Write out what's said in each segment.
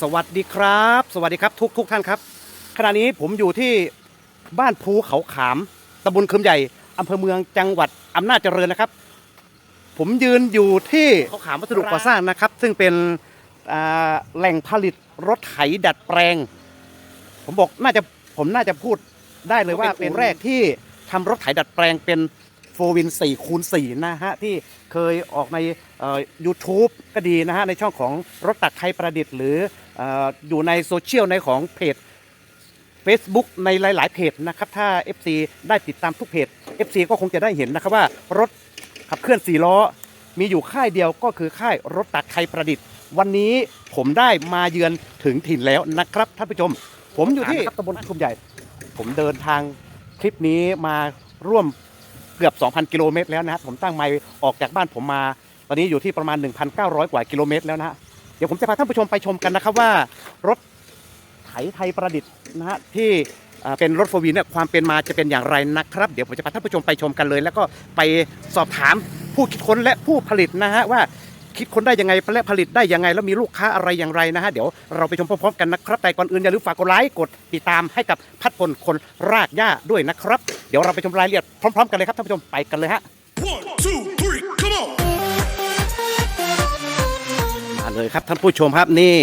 สวัสดีครับ สวัสดีครับทุกทุกท่านครับ ขณะนี้ผมอยู่ที่บ้านภูเขาขามตำบลคืมใหญ่อำเภอเมืองจังหวัดอำนาจเจริญนะครับ ผมยืนอยู่ที่เขาขามวัสดุก่อสร้างนะครับ ซึ่งเป็นอ่าแหล่งผลิตรถไถดัดแปลง ผมบอกน่าจะผมน่าจะพูดได้เลยว่าเป็นแรกที่ทำรถไถดัดแปลงเป็น โฟวิน4คูณ4นะฮะ ที่เคยออกในยูทูบก็ดีนะฮะ ในช่องของรถตักไทยประดิษฐ์ หรือเอออยู่ในโซเชียลในของเพจ Facebook ในหลาย ๆ เพจนะครับ ถ้า FC ได้ติดตามทุกเพจ FC ก็คงจะได้เห็นนะครับว่ารถขับเคลื่อน4ล้อ มีอยู่ค่ายเดียวก็คือค่ายรถตักไทยประดิษฐ์ วันนี้ผมได้มาเยือนถึงถิ่นแล้วนะครับท่านผู้ชม ผมอยู่ที่ตำบลคุมใหญ่ ผมเดินทางคลิปนี้มาร่วม เกือบ 2,000 กิโลเมตรแล้วนะครับผมตั้งไมล์ออกจากบ้านผมมา ตอนนี้อยู่ที่ประมาณ 1,900 กว่ากิโลเมตรแล้วนะฮะเดี๋ยวผมจะพาท่านผู้ชมไปชมกันนะครับว่ารถไถไทยประดิษฐ์นะฮะที่เป็นรถโฟร์วีเนี่ยความเป็นมาจะเป็นอย่างไรนะครับ เดี๋ยวผมจะพาท่านผู้ชมไปชมกันเลย แล้วก็ไปสอบถามผู้คิดค้นและผู้ผลิตนะฮะว่า คิดค้นได้ยังไงและผลิตได้ยังไง แล้วมีลูกค้าอะไรอย่างไรนะฮะเดี๋ยวเราไปชมพร้อมๆกันนะครับแต่ก่อนอื่นอย่าลืมฝากกดไลค์กดติดตามให้กับพัดพลคนรากหญ้าด้วยนะครับ เดี๋ยวเราไปชมรายละเอียดพร้อมๆกันเลยครับท่านผู้ชมไปกันเลยฮะ One, two, three, come on! มาเลยครับท่านผู้ชมครับนี่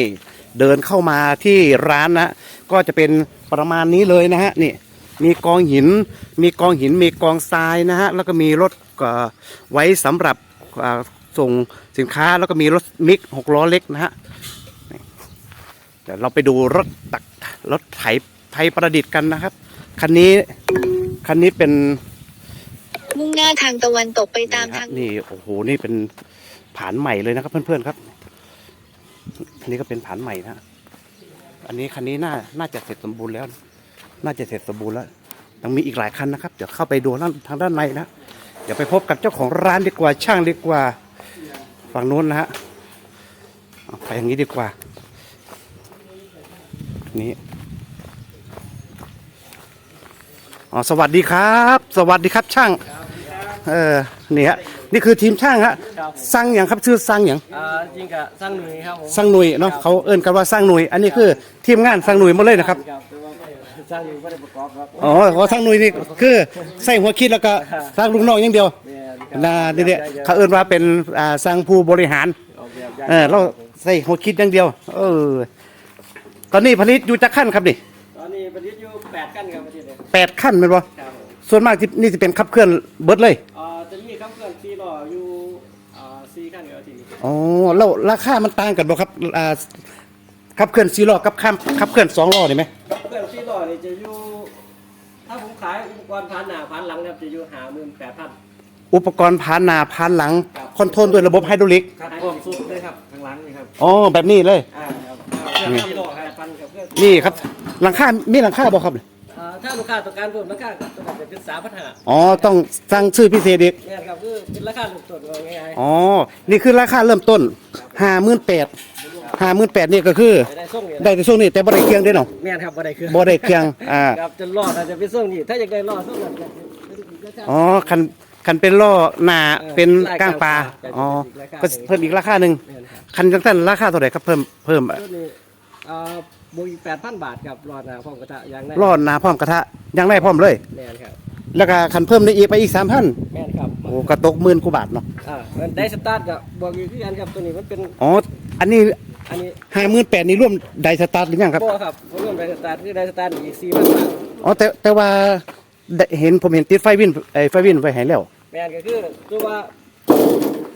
เดินเข้ามาที่ร้านนะก็จะเป็นประมาณนี้เลยนะฮะนี่มีกองหิน มีกองหินมีกองทรายนะฮะแล้วก็มีรถเอ่อไว้สำหรับอ่า ส่งสินค้าแล้วก็มีรถมิกหกล้อเล็กนะฮะนี่เดี๋ยวเราไปดูรถตักรถไถไทยประดิษฐ์กันนะครับ คันนี้คันนี้เป็น มุ่งหน้าทางตะวันตกไปตามทางนี่โอ้โหนี่เป็นผานใหม่เลยนะครับ เพื่อนๆครับอันนี้ก็เป็นผานใหม่นะอันนี้คันนี้น่าน่าจะเสร็จสมบูรณ์แล้ว น่าจะเสร็จสมบูรณ์แล้วยังมีอีกหลายคันนะครับ เดี๋ยวเข้าไปดูด้านทางด้านในนะเดี๋ยวไปพบกับเจ้าของร้านดีกว่าช่างดีกว่า ฝั่งนู้นนะฮะเอาไปอย่างนี้ดีกว่า นี่อ๋อสวัสดีครับ สวัสดีครับช่าง เออนี่ฮะนี่คือทีมช่างฮะครับสร้างอย่างครับชื่อสร้างอย่างอ่าจริงกับสร้างหนุ่ยครับผมสร้างหน่วยเนาะเขาเอิ้นกันว่าสร้างหน่วยอันนี้คือทีมงานสร้างหน่วยหมาเลยนะครับแต่ว่าไม่สร้างหนุ่ยไม่ได้ประกอบครับอ๋อขอสร้างหน่วยนี่คือใส่หัวคิดแล้วก็สร้างลูกน้องอย่างเดียวแม่ครับ นะนี่เนี่ยเขาเอิ้นว่าเป็นอ่าสร้างผู้บริหารออกแบบเออเราใส่หัวคิดอย่างเดียว เออ ตอนนี้ผลิตอยู่จักขั้นครับนี่ตอนนี้ประดิษฐ์อยู่แปดขั้นครับประเทศเลยแปดขั้นเป็นบ่ครับผมส่วนมากที่นี่จะเป็นขับเคลื่อนเบิดเลยอ่าจะมีครับเครื่องซีล้ออยู่อ่าสี่ขั้นครับทีนี้อ๋อแล้วราคามันต่างกันบ่ครับอ่าขับเคลื่อนสี่ล้อกับขับขับเคลื่อนสองล้อได้ไหมเครื่องซีล้อนี่จะอยู่ถ้าผมขายอุปกรณ์พันหน้าพันหลังครับจะอยู่หาหมื่นแปดพัน อุปกรณ์พานหน้าพานหลัง คอนโทรลด้วยระบบไฮดรอลิกครับพร้อมสุดเลยครับทางหลังนี่ครับอ๋อแบบนี้เลย อ่าครับเครื่องซีล้อแปดพันกับเครื่องนี่ครับ หลังคา มีหลังคาบ่ครับอ่าถ้าลูกค้าต้องการเพิ่มราคาก็ตัวนั้นจะเป็นสามพันห้าอ๋อ ต้องสั่งซื้อพิเศษอีก เนี่ยครับคือเป็นราคาถูกต้นว่าง่ายอ๋อ นี่คือราคาเริ่มต้นห้าหมื่นแปดห้าหมื่นแปดนี่ก็คือๆจะได้ส่งเนี่ยได้ในช่วงนี้แต่บ่ได้เครื่องได้เนาะแม่นครับบ่ได้เครื่องบ่ได้เครื่องอ่า ครับจะรอดอาจจะไปส่งนี่ถ้าอยากได้รอดส่งนั่นก็ราคา อ๋อคัน คันเป็นล้อหน้าเออเป็นลายก้างปลาก้างปลาอ๋อจะก็เป็นอีกราคาหนึ่งเพิ่มอีกราคาหนึ่งแม่นครับ คันจังสั้นราคาเท่าไหร่ครับเพิ่มเพิ่มตัวนี้อ่าบวกอีก8,000บาทครับรอดหน้าพร้อมกระทะยางได้รอดหน้าพร้อมกระทะยังได้พร้อมเลยแม่นครับแล้วก็คันเพิ่มได้อีกไปอีกสามพันแม่นครับโอ้กระตกหมื่นกว่าบาทเนาะอ่ามันได้สตาร์ทกับบวกอีกคือกันครับตัวนี้มันเป็นอ๋ออันนี้อันนี้ห้าหมื่นแปดนี่ร่วมไดสตาร์ทหรือยังครับบ่ครับบ่รวมได้สตาร์ทคือได้สตาร์ทอีก4,000บาทอ๋อแต่แต่ว่า ได้เห็นผมเห็นติดไฟวินไอไฟวินไว้ให้แล้ว แม่นก็คือตัวว่า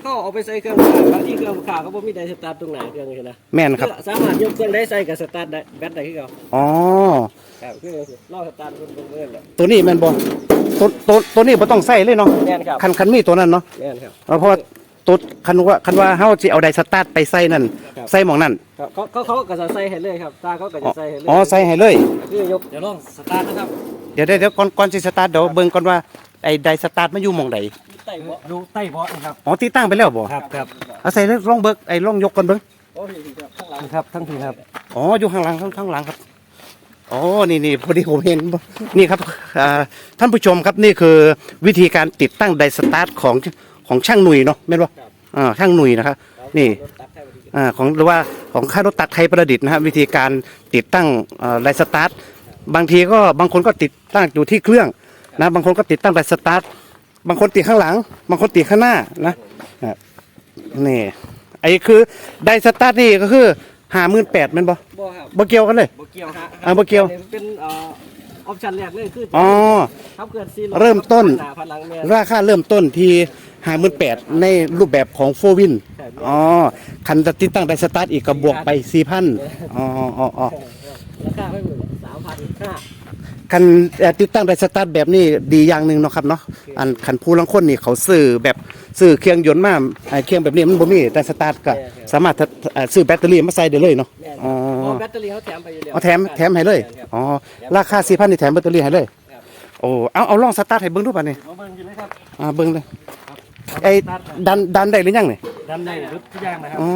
เขาเอาไปใส่เครื่องขาบางที่เครื่องขาเขาบ่มีได้สตาร์ทตรงไหนเครื่องนี่นะแม่นครับอสามารถยกเครื่องได้ใส่กับสตาร์ทได้แบตได้คือเก่าอ๋อครับคือลอกสตาร์ทเพิ่นเบิ่งเบิ่งแหละตัวนี้แม่นบ่ตัวตัวตัวนี้บ่ต้องใส่เลยเนาะแม่นครับคันคันมีตัวนั้นเนาะแม่นครับเพราะว่าตัวคันว่าคันว่าเฮาสิเอาไดสตาร์ทไปใส่นั่นครับใส่หม่องนั่นครับเขาเขาเขาก็จะใส่ให้เลยครับตาเขาก็อ๋จะอใส่ให้เลยอ๋อใส่ให้เลยคือยกเดี๋ยวลองสตาร์ทนะครับเดี๋ยวเดี๋ยวเดี๋ยวก่อนก่อนสิสตาร์ทเดี๋ยวเบิ่งก่อนว่าไอ้ไดสตาร์ทมันอยู่หม่องใดใต้เบาะดูใต้เบาะนะครับอ๋อติดตั้งไปแล้วบ่ครับครับเอาใส่เลยลองเบิ่งไอ้ลองยกก่อนเบิ่งโอ้ยครับข้างหลังครับทั้งทีครับอ๋ออยู่ข้างหลังข้างข้างหลังครับอ๋อนี่นี่พอดีผมเห็นบ่นี่ครับอ่าท่านผู้ชมครับนี่คือวิธีการติดตั้งไดสตาร์ทของของช่างหนุ่ยเนาะแม่นบ่อ่าช่างหนุ่ยนะครับนี่รถตัดให้พอดีอ่าของหรือว่าของค่ายรถตัดไทยประดิษฐ์นะฮะวิธีการติดตั้งไดสตาร์ท บางทีก็บางคนก็ติดตั้งอยู่ที่เครื่องนะบางคนก็ติดตั้งไดสตาร์ทบางคนติดข้างหลัง บางคนติดข้างหน้านะอะนี่ไอ้คือไดสตาร์ทนี่ก็คือห้าหมื่นแปดมันบ่บ่ครับบ่เกี่ยวกันเลยบ่เกี่ยวฮะอ่าบ่เกี่ยวอันนี้เป็นเอ่อออปชั่นแรกเลยคืออ๋อขับเคลื่อนซีเริ่มต้นหน้าพันหลังแม่นราคาเริ่มต้นที่ห้าหมื่นแปดในรูปแบบของโฟวินครับอ๋อคันจะติดตั้งไดสตาร์ทอีกก็บวกไปสี่พันอ๋ออ๋ออ๋อราคาไม่เหมือนสาม พันห้าคันเอ่อติดตั้งไดสตาร์ทแบบนี้ดีอย่างหนึ่งเนาะครับเนาะอันคันผู้ลังคนนี่เขาซื้อแบบซื้อเครื่องยนต์มาไอ้เครื่องแบบนี้มันบ่มีไดสตาร์ทก็สามารถทะเอ่อซื้อแบตเตอรี่มาใส่ได้เลยเนาะแม่นอ๋อเพราะแบตเตอรี่เขาแถมไปอยู่แล้วเอาแถมแถมให้เลยครับอ๋อราคา4,000นี่แถมแบตเตอรี่ให้เลยครับโอ้เอาเอาลองสตาร์ทให้เบิ่งดูป่ะนี่มาเบิ่งอยู่เลยครับอ่าเบิ่งเลยไอ้ดันดันได้หรือยังนี่ด้านในรถทุกอย่างนะครับอ๋อ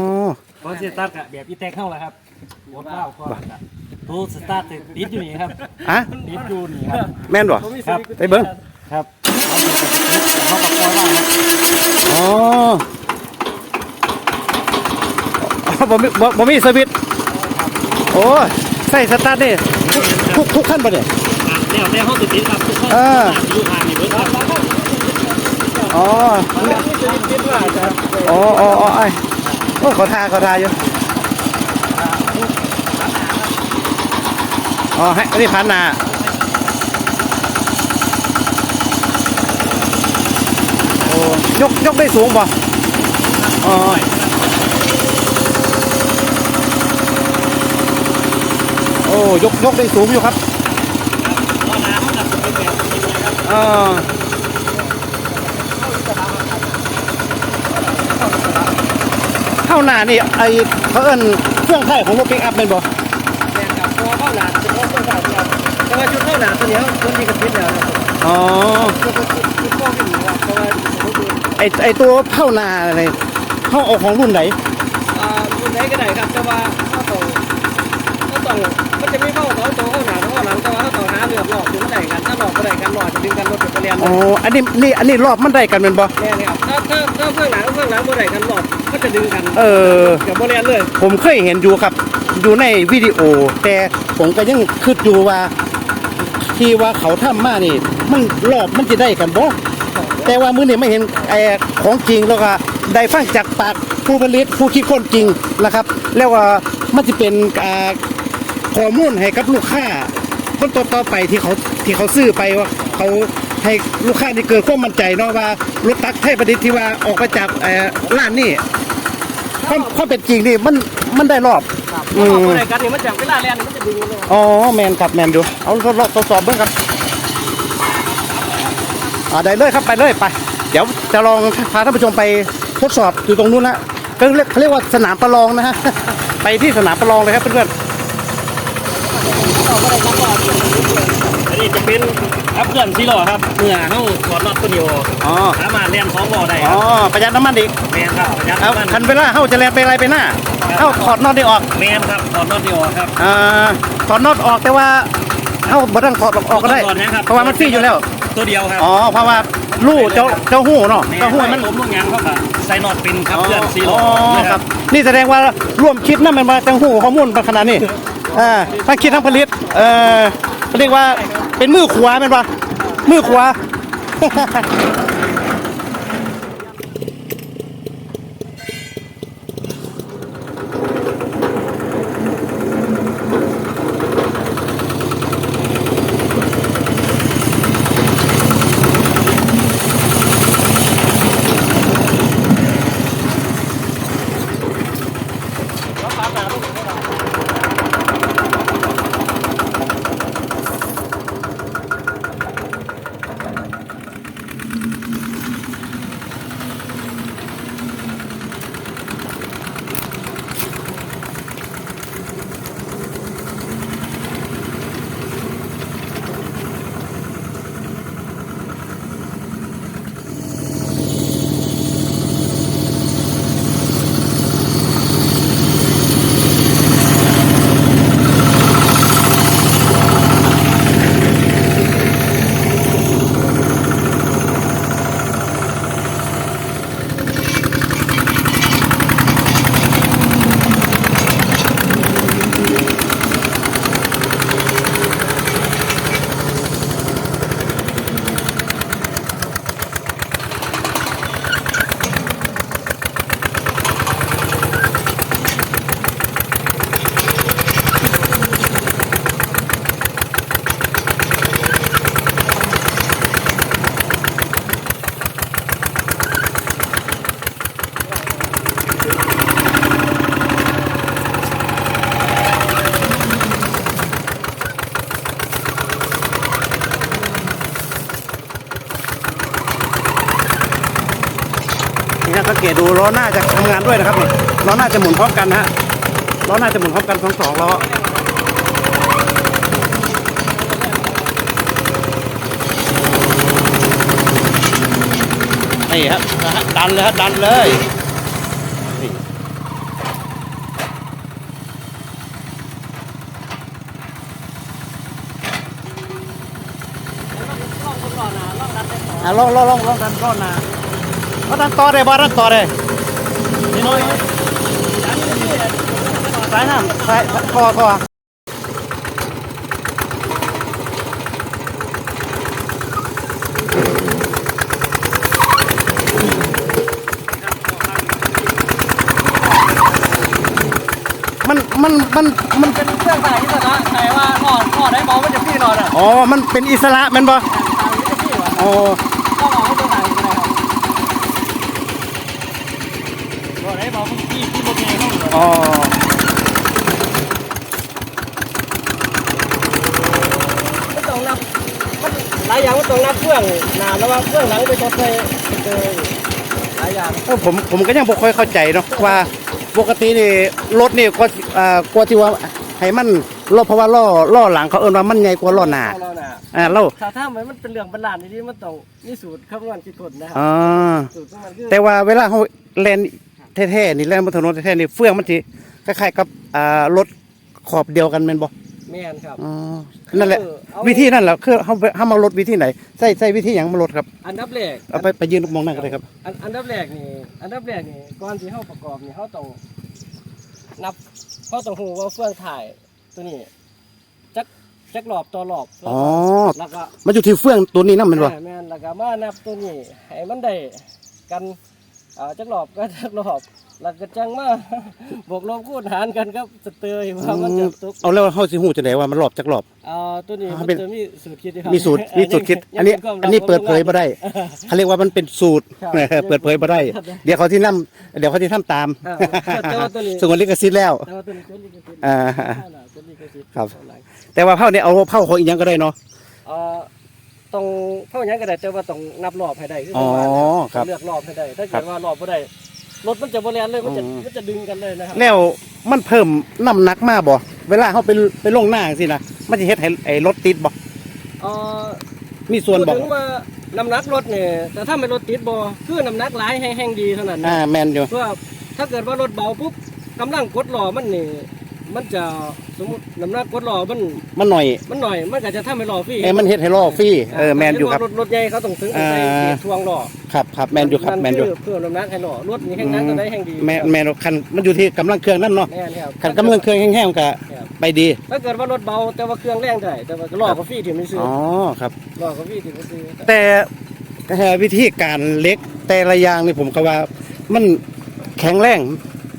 พอสตาร์ทกับแบบอีแตกเข้าแล้วครับกดว้าวก่อนครับ ตัวสตาร์ทติดอยู่นี่ครับอะติดอยู่นี่ครับแม่นบ่ครับไปเบิ่งครับเขากับคอยว่าครับอ๋ออ๋อบ่มีบ่บ่มีสวิตช์โอ้ยใส่สตาร์ทนี่ทุกทุกขั้นบ่เนี่ยแล้วแต่เขาติดติดครับทุกคนเอออยู่ทางนี้เบิดครับอ๋อคิดว่าจะอ๋ออ๋ออ๋อไอ้โอ้เขาทาเขาทาอยู่ อ๋อให้อันนี้พันนาโอ้ยกยกได้สูงป่ะอ๋อโอ้ยกยกได้สูงอยู่ครับอ่าเข้าหน้านี่ไอเขาเอิ้นเครื่องไทยของรถปิกอัพเป็นบ่ แม่นครับตัวเข้าหนาตัวเข้าหนาครับ แต่ว่าชุดเข้าหนาตัวเนี้ยตัวนี้ก็ติดแล้วนะครับอ๋อตัวชุดชุดเข้าขึ้นนะครับเพราะว่าชุดนี้ไอไอตัวเข้าหน้าอะไรเข้าเออกของรุ่นไหนอ่ารุ่นไหนก็ได้ครับแต่ว่าเขาต้องเขาต้องมันจะมีเข้าสองตัวเข้าหนาเข้าหลังแต่ว่าเขาต้องหาเลือกหลอกถึงไหนกันถ้าหลอกก็ได้กันหลอกจะดึงกันรถไปเรียนอ๋ออันนี้นี่อันนี้รอบมันได้กันเป็นบ่แม่นี่ครับถ้าถ้าถ้าเพื่อนหลังเพื่อนหลังบ่ได้กันหลอกก็จะดึงกันเออ เดี๋ยวบ่เรียนเลยผมเคยเห็นอยู่ครับ อยู่ในวิดีโอ แต่ผมก็ยังคิดอยู่ว่า ที่ว่าเขาทำมานี่ มันรอบมันจะได้กันบ่แต่ว่ามื้อนี้ไม่เห็นไอ้ของจริงแล้วก็ได้ฟังจากปากผู้ผลิตผู้คิดคนจริงนะครับ แล้วว่ามันจะเป็นอ่าข้อมูลให้กับลูกค้าคนต่อๆไปที่เขาที่เขาซื้อไปว่าเขาให้ลูกค้านี่เกิดความมั่นใจเนาะว่ารถตักไทยประดิษฐ์ที่ว่าออกมาจากเอ่อร้านนี่ ความความเป็นจริงนี่มันมันได้รอบ ครับอืหลมอกบ่ได้กันนี่มันจากเวลาเรียนมันจะดึงเลยอ๋อแมนครับแมนดูเอาทดลองทดสอบเบ้างครับอ่าได้เลยครับไปเลยไป เดี๋ยวจะลองพาท่านผู้ชมไปทดสอบอยู่ตรงนู้นนะก็เรียกเขาเรียกว่าสนามประลองนะฮะ ไปที่สนามประลองเลยครับเพื่อนอันนี้ จะเป็นครับเพื่อนซีโร่ครับเมื่อเขาถอดน็อตตัวเดียวๆอ๋อสามารถเล่นท้องบ่อได้คอ๋อรับประหยัดน้ำมันอีกแมนครับประหยัดเอาน้ำมันคันเวลาเข้าจะแลนไปอะไรไปหน้าเข้าถอดน็อตได้ออกแมนครับถอดน็อตเดียวครับ อ่าถอดน็อตออกแต่ว่าเข้าบ่ต้องถอดออกก็ได้ถอนะครับ เพราะว่ามันฟรีอยู่แล้วตัวเดียวครับอ๋อเพราะว่าลู่เจ้าเจ้าหู้เนาะแมนเจ้าหู้มัมัน นผมลูกงานครับใส่น็อตเป็นครับเพื่อนซีโร่อ๋อนะคครัรับบ นี่แสดงว่าร่วมคิดนั่นมันมาจังหูข้อมูลมาขนาดนี้ อ่าทั้งคิดทั้งผลิต เอ่อเรียกว่า เป็นมือขวาเป็นปะมือขวาะสังเกตดูล้อหน้าจะทำงานด้วยนะครับนี่ล้อหน้าจะหมุนพร้อมกันนะฮะล้อหน้าจะหมุนพร้อมกันทั้งสองล้อนี่ครับดันเลยฮะดันเลยอะลองลองลองลองดันก้อนนะ เอาดันต่อได้บ่ดันต่อได้นี่น้อยสายน้ำสายคอคอมันมันมันมันเป็นเครื่องสายอิสระไหนว่าหลอดหลอดได้บอกว่าจะพี่หลอดอะอ๋อมันเป็นอิสระแมันบ่ทางนี้จะพี่หลอดอ๋อ ก็บอกให้ตัวไหนก็ได้ครับ บอกได้บอกพี่พี่บอกไงห้องเหรออ๋อมันต้องนับมันหลายอย่างมันต้องนับเครื่องหนาแล้วว่าเครื่องหลังไปชดเลยเจอหลายอย่างเออผมผมก็ยังบ่ค่อยเข้าใจเนาะว่าปกตินี่รถนี่ก็อ่ากว่าที่ว่าให้มันล้อเพราะว่าล้อล้อหลังเขาเอิ้นว่ามันใหญ่กว่าล้อหน้าเราน่ะอ่าแล้วถ้าถ้ามันมันเป็นเรื่องบรรลานนี่มันต้องมีสูตรคำนวณคิดคนนะครับ อ่าสูตรของมันคือแต่ว่าเวลาเขาแล่น แท้ๆนี่แล่นบนถนนแท้ๆนี่เฟื่องมันสิคล้ายๆกับอ่ารถขอบเดียวกันแม่นบ่แม่นครับ อ๋อนั่นแหละ เออเอาวิธีนั่นแหละคือเฮาเฮามารถวิธีไหนใส่ใส่วิธีหยังมารถครับอันดับแรกเอาไปไปยืนมองนั่นก็ได้ครับ อันอันดับแรกนี่อันดับแรกนี่ก่อนที่เฮาประกอบนี่เฮาต้องนับเฮาต้องฮู้ว่าเฟื่องถ่ายตัวนี้จักจักรอบต่อรอบอ๋อ แล้วก็มันอยู่ที่เฟื่องตัวนี้นำแม่นบ่แม่นแล้วก็มานับตัวนี้ให้มันได้กัน เอ่อจักรอบก็จักรอบแล้วก็จังมาบวกลบคูณหารกันครับสเตอร์ว่ามันจะตกเอาแล้วเฮาสิฮู้จังได๋ว่ามันรอบจักรอบเอ่อตัวนี้อ่ามันเป็นจะมีสูตรคิดอยู่ครับมีสูตรมีสูตรคิด อันนี้ยังป็ความลับอันนี้เปิดเผยบ่ได้ของโรงงานเขาเรียกว่ามันเป็นสูตรครับเปิดเผยบ่ได้ครับเดี๋ยวเขาที่นำเดี๋ยวเขาที่ทำตามอ่าแต่ว่าตัวนี้สงวนลิขสิทธิ์แล้วแต่ว่าตัวนี้ตัวนี้ก็คืออ่าตัวนี้ก็คือครับ แต่ว่าเผาเนี่ยเอาเผาของอีกอย่างก็ได้เนาะเอ่อ ต้องเท่านี้ก็ได้แต่ว่าต้องนับรอบให้ได้คืออ๋อว่าครับเลือกรอบให้ได้ ถ้าครัเกิบดว่ารอบบ่ได้รถมันจะบ่แล่นเลยมันจะอืม มันจะดึงกันเลยนะครับแล้วมันเพิ่มน้ำหนักมากบ่เวลาเขาไปไปลงหน้าสินะมันจะเฮ็ดให้ไอ้รถติดบ่เอ่อมีส่วนบ่พูดถึงว่าน้ำหนักรถเนี่ยแต่ถ้าไม่รถติดบ่คือน้ำหนักหลายแห้งๆดีเท่านั้นนะ อ่าแมนอยู่ เพื่อถ้าเกิดว่ารถเบาปุ๊บกำลังกดล้อมันนี่ มันจะสมมติน้ำหนักกดล้อมันมันหน่อยมันหน่อย มันก็จะทำให้ล้อฟรีเอ้มันเฮ็ดให้ล้อฟรีเออแมนอยู่ครับ รถรถใหญ่เขาต้องถึงอ่าใส่เกียร์ทวงล้อครับครับแมนอยู่ครับแมนอยู่เพื่อน้ำหนักให้ล้อรถนี่แห้งนักก็ได้แห้งดีแมนแมนคันมันอยู่ที่กำลังเครื่องนั่นเนาะแม่นครับคันกำลังเครื่องแห้งๆก็ครับไปดีถ้าเกิดว่ารถเบาแต่ว่าเครื่องแรงได้แต่ว่าล้อก็ฟรีถึงไม่ซื้ออ๋อครับล้อก็ฟรีถึงไม่ซื้อแต่แต่วิธีการเล็กแต่ละอย่างนี่ผมก็ว่ามันแข็งแรง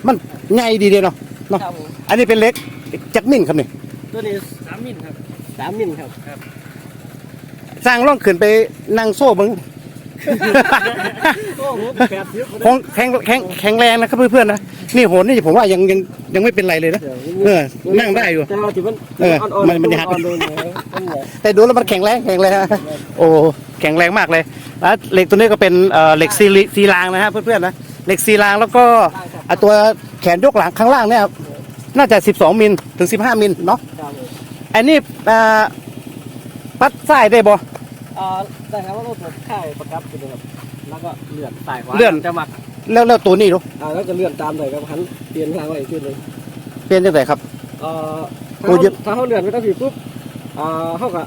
มันใหญ่ดีเด้เนาะ เนาะครับผมอันนี้เป็นเล็กจักมินครับนี่ตัวนี้สามมิลครับสามมิลครับครับสร้างร่องขึ้นไปนั่งโซ่เบิงโอ้โหแปดสิบของแข็งแข็งแข็งแรงนะครับเพื่อนๆนะนี่โหนนี่ผมว่ายังยังยังไม่เป็นไรเลยนะเออนั่งได้อยู่ แต่ว่าที่มันเออๆมันมันจะหัก อ่อนๆโดนเนี่ยมันเนี่ยแต่ดูแล้วมันแข็งแรงแข็งแรงโอ้แข็งแรงมากเลยแล้วเหล็กตัวนี้ก็เป็นเอ่อเหล็กซีลิซีรางนะฮะเพื่อนๆนะ เหล็กซีรางแล้วก็อะตัวแขนยกหลังข้างล่างเนี่ยน่าจะ 12 มิลถึง 15 มิลเนาะครับผมอันนี้อ่าปัดซ้ายได้บ่ อ่าแต่ครับว่ารถมันค่ายประกับอยู่เลยครับแล้วก็เลื่อนสายขวาเลื่อน จะหมักแล้วแล้วตัวนี้ดูอ่าแล้วก็เลื่อนตามเลยครับหันเปลี่ยนทางไว้อีกขึ้นเลยเป็นจังไดครับ เอ่อถ้าโอ้เขาเยอะ ถ้าเขาเลื่อนไปตั้งผีปุ๊บอ่าเขาก็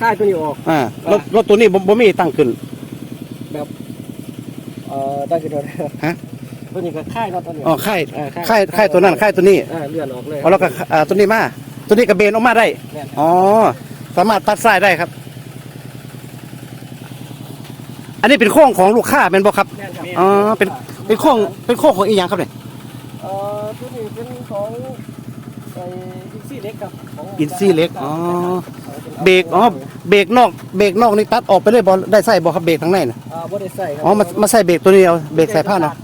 ค่ายตัวนี้ออกอ่ารถรถตัวนี้บ่บ่มีตั้งขึ้น เอ่อได้กี่ตัวฮะตัวนี้ก็ค่ายเนาะตัวนี้อ๋อค่ายเออค่ายค่ายตัวนั้นค่ายตัวนี้อ่าเลื่อนออกเลยอ๋อแล้วก็อ่าตัวนี้มาตัวนี้กระเบนออกมาได้แม่นอ๋อสามารถปัดซ้ายได้ครับ อันนี้เป็นโค้งของลูกค้าเป็นบ่ครับแม่นครับอ๋อเป็นเป็นโค้งเป็นโค้งของอีหยังครับเนี่ยเอ่อตัวนี้เป็นของไอ้อินซี่เล็กครับของอินซี่เล็กอ๋อเบรกอ๋อเบรกนอกเบรกนอกนี่ตัดออกไปเลยบ่ได้ใส่บ่ครับเบรกทางในน่ะอ่า บ่ได้ใส่ครับอ๋อมามาใส่เบรกตัวนี้เอาเบรกใส่ผ้าเนาะ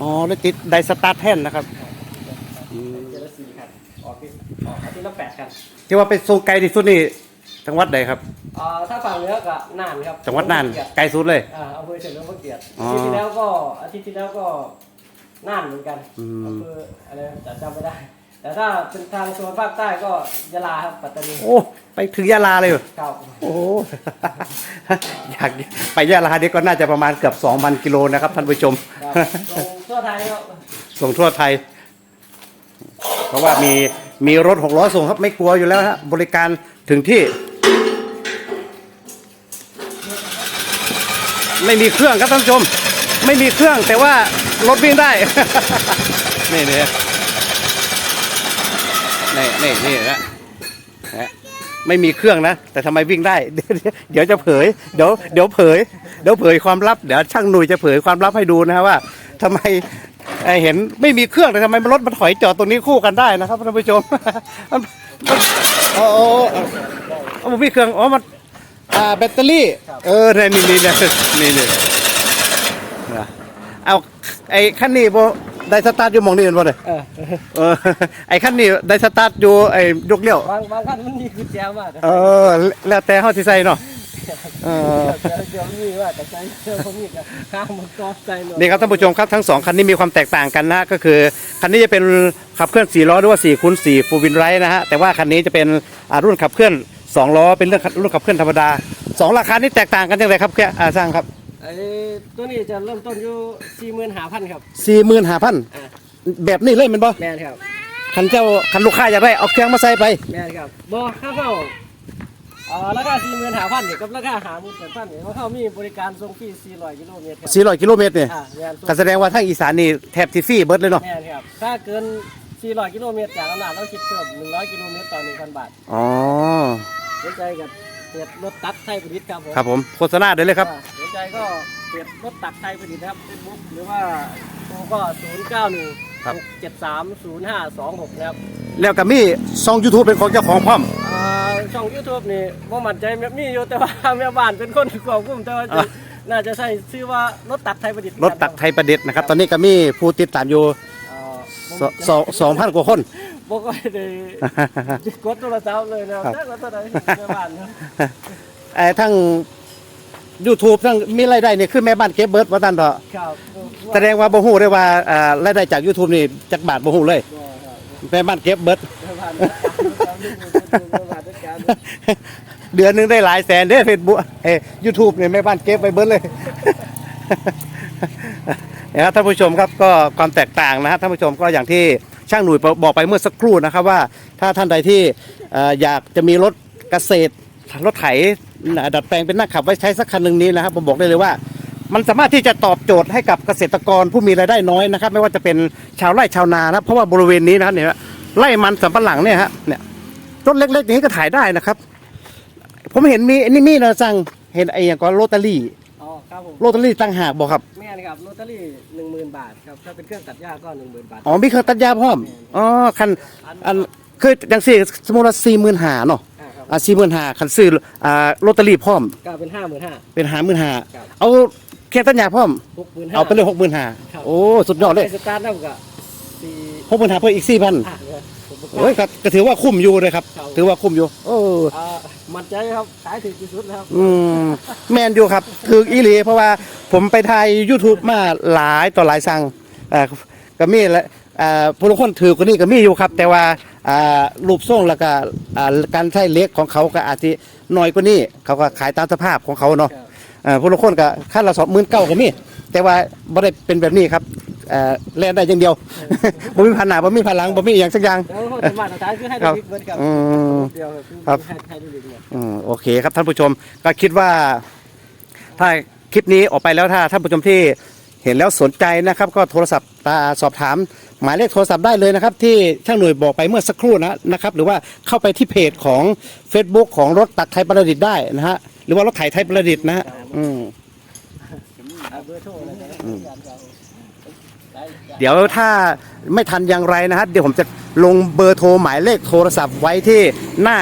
อ๋อแล้วติดไดสตาร์ทแท่นนะครับอืมเจละสี่คันออกที่ออกอาทิตย์ละแปดคันที่ว่าเป็นทรงไกลที่สุดนี่จังหวัดใดครับอ่าถ้าฝั่งเหนือก็น่านครับจังหวัดน่านไกลสุดเลยอ่าอำเภอเฉลิมพระเกียรติอ๋ออาทิตย์ที่แล้วก็อาทิตย์ที่แล้วก็น่านเหมือนกันอืมอำเภออะไรจะจำไม่ได้ แต่ถ้าเป็นทางโซนภาคใต้ก็ยะลาครับปัตตานีโอ้ ไปถึงยะลาเลยเหรอครับโอ้ อยากไปยะลาเนี่ยก็น่าจะประมาณเกือบ 2,000 กิโลนะครับท่านผู้ชม ครับลงทั่วไทยครับส่งทั่วไทย เพราะว่ามีมีรถหกล้อส่งครับไม่กลัวอยู่แล้วฮะบริการถึงที่ ไม่มีเครื่องครับท่านผู้ชม ไม่มีเครื่องแต่ว่ารถวิ่งได้ นี่นี่ นี่นี่นี่นะนะไม่มีเครื่องนะ แต่ทำไมวิ่งได้ เดี๋ยวเดี๋ยวจะเผย เดี๋ยวเดี๋ยวเผย เดี๋ยวเผยความลับ เดี๋ยวช่างหนุ่ยจะเผยความลับให้ดูนะฮะว่าทำไมเอ่อเห็นไม่มีเครื่องแต่ทำไมรถมันถอยจอดตรงนี้คู่กันได้นะครับท่านผู้ชม มันมันโอ้โอ้โอ้มันมีเครื่องอ๋อมันอ่าแบตเตอรี่ เออนี่นี่นี่นี่นี่นะเอาไอ้คันนี้บ่ ได้สตาร์ทอยู่หมองนี่เห็นบ่เลยเออเออไอ้คันนี้ได้สตาร์ทอยู่ไอ้ยกเลี้ยวบางบางท่านมันมีกุญแจมากเออ แล้วแต่เฮาสิใส่เนาะเออเดี๋ยวเดี๋ยวมีว่าแต่ใจเชื่อผมมีกับข้างมันกอใจหน่อยนี่ครับท่านผู้ชมครับทั้งสองคันนี้มีความแตกต่างกันนะฮะก็คือคันนี้จะเป็นขับเคลื่อน4ล้อหรือว่า4คูณ4ฟูวินไรนะฮะแต่ว่าคันนี้จะเป็นอ่ารุ่นขับเคลื่อน2ล้อเป็นเรื่องรุ่นขับเคลื่อนธรรมดาสองราคานี้แตกต่างกันยังไงครับแกอ่าสร้างครับไอ้ตัวนี้จะเริ่มต้นอยู่สี่หมื่นห้าพันครับ45,000แบบนี้เลยแมันบ่แม่นครับ คันเจ้าคันลูกค้าอยากได้เอาเครื่องมาใส่ไป แม่นครับบ่ค่าเข้าอ่าราคาสี่หมื่นห้าพันกับราคาห้าหมื่นแปดพันเนี่ยเขาเข้ามีบริการส่งฟรีสี่ร้อยกิโลเมตรครับ400 กิโลเมตรเนี่ยอ่าแม่นก็แสดงว่าทางอีสานนี่แทบสิฟรีเบิดเลยเนาะ แม่นครับ ถ้าเกินสี่ร้อยกิโลเมตรจากอำนาจเราคิดเพิ่มหนึ่งร้อยกิโลเมตรต่อหนึ่งพันบาทอ๋อ สนใจกับ เปิดรถตักไทยประดิษฐ์ครับผมครับผมโฆษณาได้เลยครับ อ่าสนใจก็เปิดรถตักไทยประดิษฐ์นะครับเฟซบุ๊กหรือว่าโทรก็ศูนย์เก้าหนึ่งครับ หกเจ็ดสามศูนย์ห้าสองหกนะครับแล้วก็มีช่อง YouTube เป็นของเจ้าของพร้อม อ่าช่อง YouTube นี่บ่มั่นใจแบบมีอยู่แต่ว่า แม่บ้านเป็นคนควบคุมแต่ว่าจะอะ น่าจะใช้ชื่อว่ารถตักไทยประดิษฐ์รถตักไทยประดิษฐ์นะครับ ตอนนี้ก็มีผู้ติดตามอยู่อ่าสสองสองพันกว่าคน บ่ก็ได้กดโทรศัพท์เลยนะครับครับแต่ว่าเท่าไหร่แม่บ้านเนาะไอ้ทั้ง YouTube ทั้งมีรายได้นี่คือแม่บ้านเก็บเบิร์ดว่าท่านเถอะครับแสดงว่าบ่ฮู้ได้ว่าอ่ารายได้จาก YouTube นี่จักบาทบ่ฮู้เลยบ่ครับแม่บ้านเก็บเบิร์ดแม่บ้านแม่บ้านจัดการเดือนหนึงได้หลายแสนเด้เฟซบุ๊กเอ้ยูทูบเนี่ยแม่บ้านเก็บไปเบิร์ดเลยนะครับท่านผู้ชมครับก็ความแตกต่างนะฮะท่านผู้ชมก็อย่างที่ ช่างหนุ่ยบอกไปเมื่อสักครู่นะครับว่าถ้าท่านใดที่อยากจะมีรถเกษตรรถไถดัดแปลงเป็นนักขับไว้ใช้สักคันหนึ่งนี้นะครับผมบอกได้เลยว่า มันสามารถที่จะตอบโจทย์ให้กับเกษตรกรผู้มีรายได้น้อยนะครับ ไม่ว่าจะเป็นชาวไร่ชาวนานะเพราะว่าบริเวณนี้นะครับเนี่ยไร่มันสำปะหลังเนี่ยฮะเนี่ยรถเล็กๆอย่างนี้ก็ถ่ายได้นะครับ ผมเห็นมีนนี้มีนะสั่งเห็นไอ้อย่างก็โรตารี่ ครับผมโรตารี่ตั้งหากบอกครับ แม่นครับลอตเตอรี่หนึ่งหมื่นบาทครับถ้าเป็นเครื่องตัดหญ้าก็หนึ่งหมื่นบาทอ๋อมีเครื่องตัดหญ้าพร้อม อ๋อคันอันคือจังสี่สมมติว่าสี่หมื่นหาเนาะอ่าครับอ่าสี่หมื่นหาคันซื้ออ่าโรตารี่พร้อม ก็เป็นห้าหมื่นห้า เป็นหาหมื่นหาครับเอาเครื่องตัดหญ้าพร้อม หกหมื่นห้า เอาไปเลยหกหมื่นหาครับ โอ้ สุดยอดเลยสตาร์ทเท่ากับสี่หกหมื่นหาเพิ่มอีกสี่พันห้าครับผมประกาศ โอ้ยก็ก็ถือว่าคุ้มอยู่เลยครับ ครับ ถือว่าคุ้มอยู่โอ้อ่ามั่นใจครับขายถึงที่สุดแล้วอืมแมนอยู่ครับคืออีหลีเพราะว่าผมไปถ่าย YouTube มาหลายต่อหลายสั่งอ่าก็มีและอ่าผู้ลางคนถือกว่านี้ก็มีอยู่ครับ แต่ว่าอ่ารูปทรงแล้วก็อ่าการใช้เล็กของเขาก็อาจจะน้อยกว่านี้เขาก็ขายตามสภาพของเขาเนาะอ่าผู้ลางคนก็ขั้นละสองหมื่นเก้าก็มี แต่ว่าไม่ได้เป็นแบบนี้ครับเอ่อแล่นได้อย่างเดียว บ่มีพันหน้าบ่มีพันหลังบ่มีอหย่างสักอย่าง แล้วเขาจะมาตรฐานคือให้ครัได้บลิกเหมือนกับอืม เดียวครับ ให้ให้ได้ลิกเนี่ยอืมโอเคครับท่านผู้ชมก็คิดว่า ถ้าคลิปนี้ออกไปแล้วถ้าท่านผู้ชมที่เห็นแล้วสนใจนะครับ ก็โทรศัพท์อ่าสอบถาม หมายเลขโทรศัพท์ได้เลยนะครับ ที่ช่างหน่วยบอกไปเมื่อสักครู่นะนะครับ หรือว่าเข้าไปที่เพจของ Facebook ของรถตักไทยประดิษฐ์ได้นะฮะหรือว่ารถไถไทยประดิษฐ์นะฮะอืม เดี๋ยวถ้าไม่ทันอย่างไรนะฮะเดี๋ยวผมจะลงเบอร์โทรหมายเลขโทรศัพท์ไว้ที่หน้า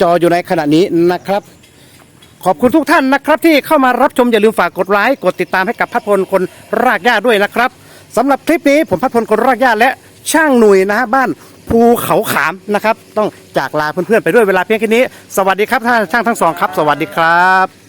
จออยู่ในขณะนี้นะครับ ขอบคุณทุกท่านนะครับที่เข้ามารับชมอย่าลืมฝากกดไลค์กดติดตามให้กับพัดพลคนรากหญ้าด้วยนะครับสำหรับคลิปนี้ผมพัดพลคนรากหญ้าและช่างหนุ่ยนะฮะบ้านภูเขาขามนะครับ ต้องจากลาเพื่อนๆไปด้วยเวลาเพียงแค่นี้ สวัสดีครับท่านช่างทั้งสองครับ สวัสดีครับ